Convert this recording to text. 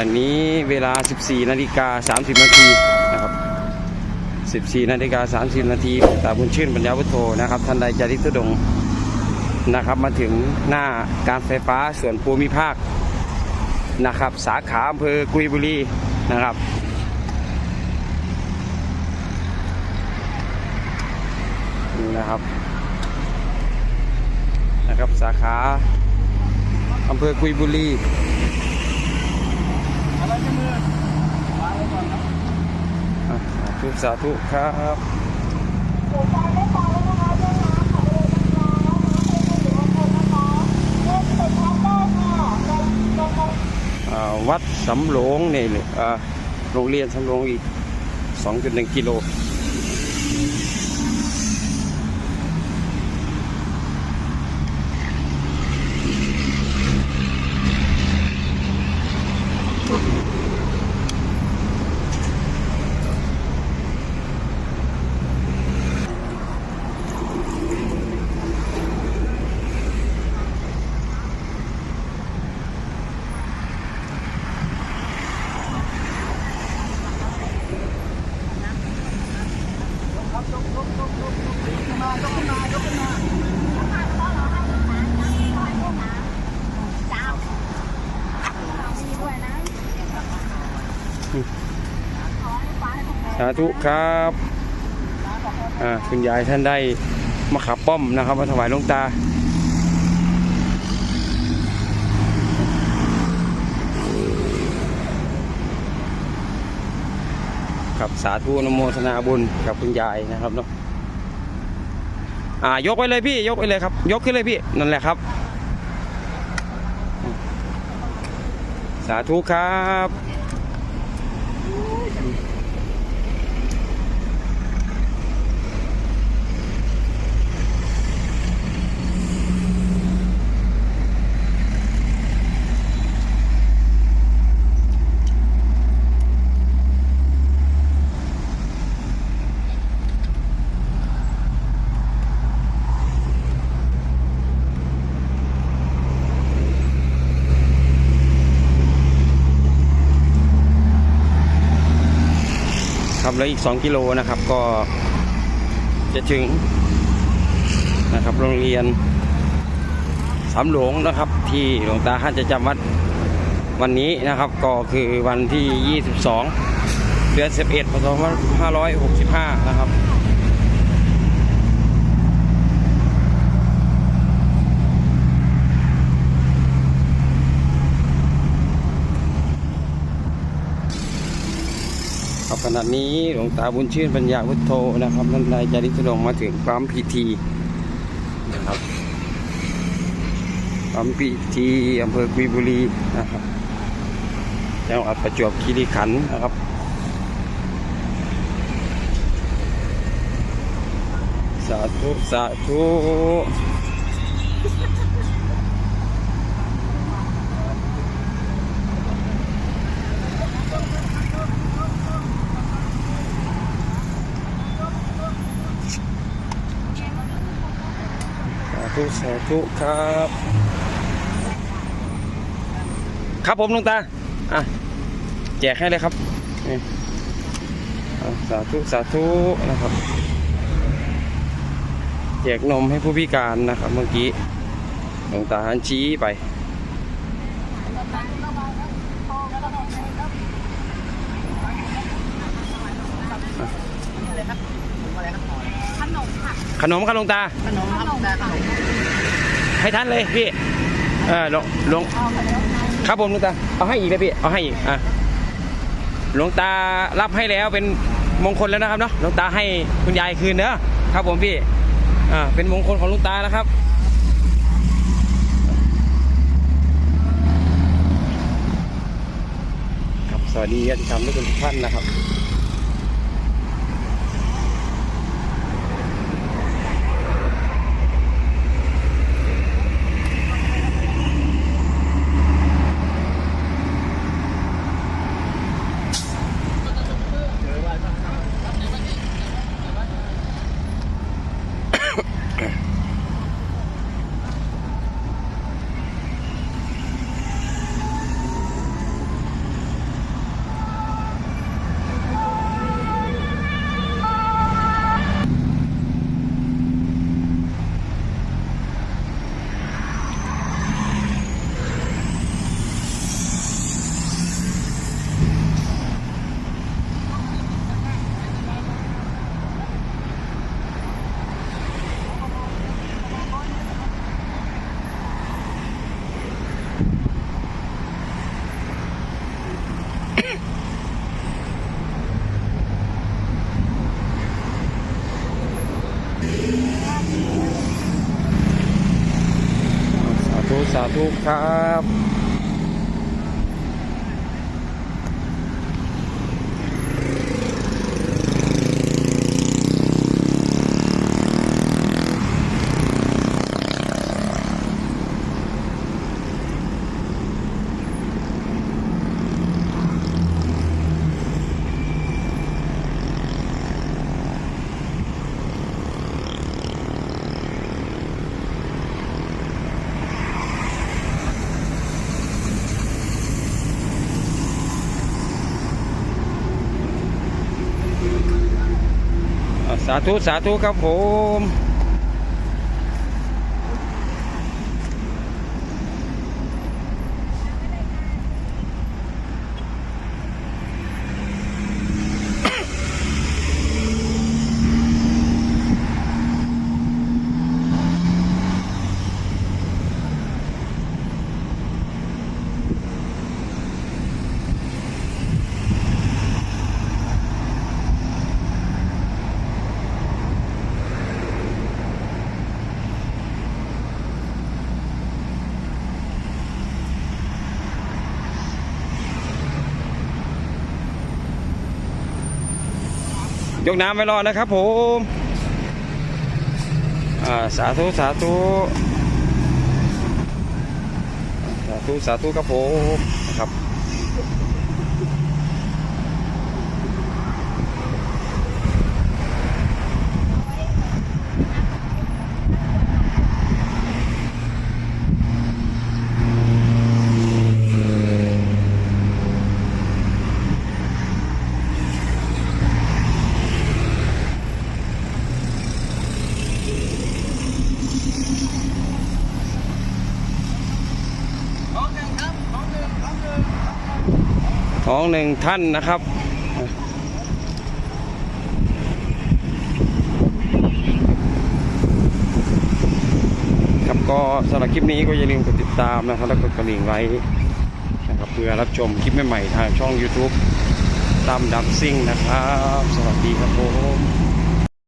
ณะนี้เวลา 14 นาฬิกา 30 นาทีนะครับ 14 นาฬิกา 30 นาทีตาบุญชื่นปัญญาวุฒโธนะครับ ท่านใดจะริทุดงนะครับ มาถึงหน้าการไฟฟ้าส่วนภูมิภาคนะครับ สาขาอำเภอกุยบุรีนะครับนี่นะครับนะครับสาขาอำเภอกุยบุรีอะ สาธุสาธุครับอ่าวัดสำโรงนี่เลยอ่าโรงเรียนสำโรงอีก 2.1 กิโล สาธุครับอ่าคุณยายท่านได้มะขามป้อมนะครับ มาถวายหลวงตาครับสาธุนโมทนาบุญกับคุณยายนะครับเนาะอ่ายกไว้เลยพี่ยกไว้เลยครับ ยกขึ้นเลยพี่นั่นแหละครับ สาธุครับ ครับแล้วอีก 2 กิโลนะครับ ก็จะถึงนะครับโรงเรียนสามหลวงนะครับ ที่หลวงตาท่านจะจำวัดวันนี้นะครับ ก็คือวันที่ 22 เดือน 11พศ2565 นะครับ ครับขณะนี้หลวงตาบุญชื่นปัญญาวุฒโธนะครับท่านนายจาริสลงมาถึงปั๊มพีทีนะครับปั๊มพีทีอำเภอกุยบุรีนะครับจังหวัดประจวบคีรีขันธ์นะครับสาธุสาธุ ธุสาธุครับ ครับผมหลุงตา อะ แจกให้เลยครับนี่อะสาธุสาธุนะครับแจกนมให้ผู้พิการนะครับเมื่อกี้หลวงตาหันชี้ไป ขนมค่ะ ขนมครับหลวงตา ขนมครับแต่ขนม ให้ท่านเลยพี่เออหลวงหลวงเอาไปแล้วนะครับผมหลวงตาเอาให้อีกเลยพี่เอาให้อีกอะหลวงตารับให้แล้วเป็นมงคลแล้วนะครับเนาะหลวงตาให้คุณยายคืนเนอะครับผมพี่อ่าเป็นมงคลของหลวงตาแล้วครับครับสวัสดีญาติธรรมทุกท่านนะครับ สาธุ สาธุครับ สาธุสาธุครับผม กน้ำไว้รอนะครับผมสาธุสาธุสาธุสาธุครับผมนะครับ ของหนึ่งท่านนะครับครับก็สำหรับคลิปนี้ก็อย่าลืมกดติดตามนะครับ แล้วกดกระดิ่งไว้นะครับเพื่อรับชมคลิปใหม่ๆทางช่อง YouTube ตามดับซิ่งนะครับ สวัสดีครับผม